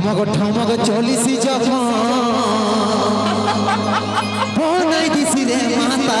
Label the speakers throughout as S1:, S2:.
S1: ঠমক ঠমক চলিসি যখন। নাই দিছি রে মাতা।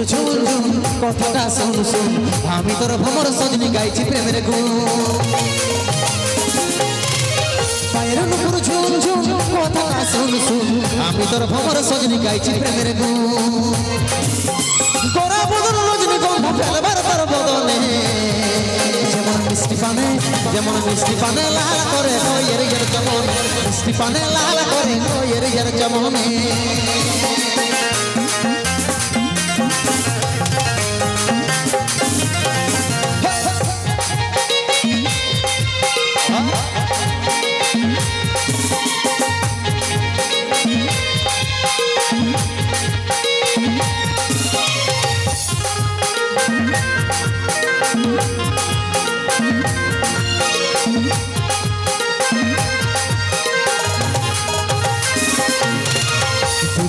S1: নুপুর ঝুল ঝুল কথাটা শুন শুন আমি তোর ভ্রমর সজনি গাইছি প্রেমের গুণ পায়ের নুপুর ঝুল ঝুল কথাটা শুন শুন আমি তোর ভ্রমর সজনি গাইছি প্রেমের গুণ গোরা বদন রজনী গন্ধ ফেলবার তার বদনে যেমন মিষ্টি পানে যেমন মিষ্টি পানে লাল করে কইয়ের ইয়ের যেমন মিষ্টি পানে লাল করে কইয়ের ইয়ের যেমনে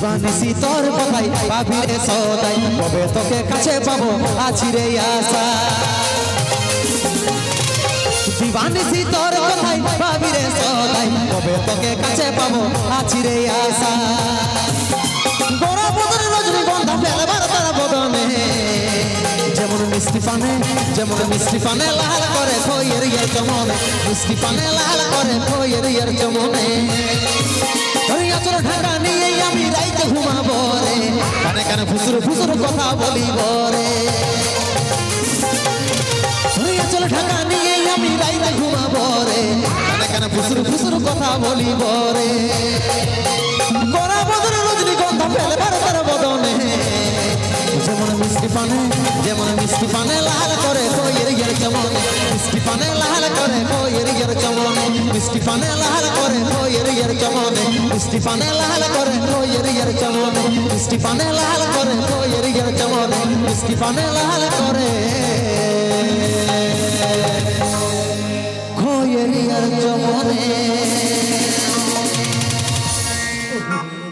S1: দিবানিসি তোর কথাই, ভাবি রে সদাই, কবে তোকে কাছে পাবো? আছি রে আশা। দিবানিসি তোর কথাই, ভাবি রে সদাই, কবে তোকে কাছে পাবো? আছি রে আশা। যেমন মিষ্টি পানে, যেমন মিষ্টি পানে লাল করে খইয়ের ইয়ের চমনে। মিষ্টি পানে লাল করে খইয়ের ইয়ের চমনে। ধরিয়া চলো ঢাকা নিয়ে রাইতে ঘুমাবো রে, কানে কানে ফুসুর ফুসুর কথা বলিব রে। চলো ঢাকা নিয়ে আমি রাইতে ঘুমাবো রে, কানে কানে ফুসুর ফুসুর কথা বলিব রে। গড়া বদনে রজনী গন্ধ ফেলে ভারতের বদনে। যেমন মিষ্টি পানে, যেমন মিষ্টি পানে লাল করে কইয়ের ইয়ের কেমন মিষ্টি পানে লাল করে কইয়ের ইয়ের কেমন মিষ্টি পানে লাল করে কইয়ের ইয়ের কেমন মিষ্টি পানে লাল করে কইয়ের ইয়ের কেমন মিষ্টি পানে লাল করে কইয়ের ইয়ের কেমন মিষ্টি পানে লাল করে। কইয়ের ইয়ের কেমনে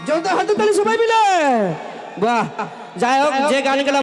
S2: জলদি হাতে তালি সবাই মিলে। বাহ, যাই হোক, যে গান গেলা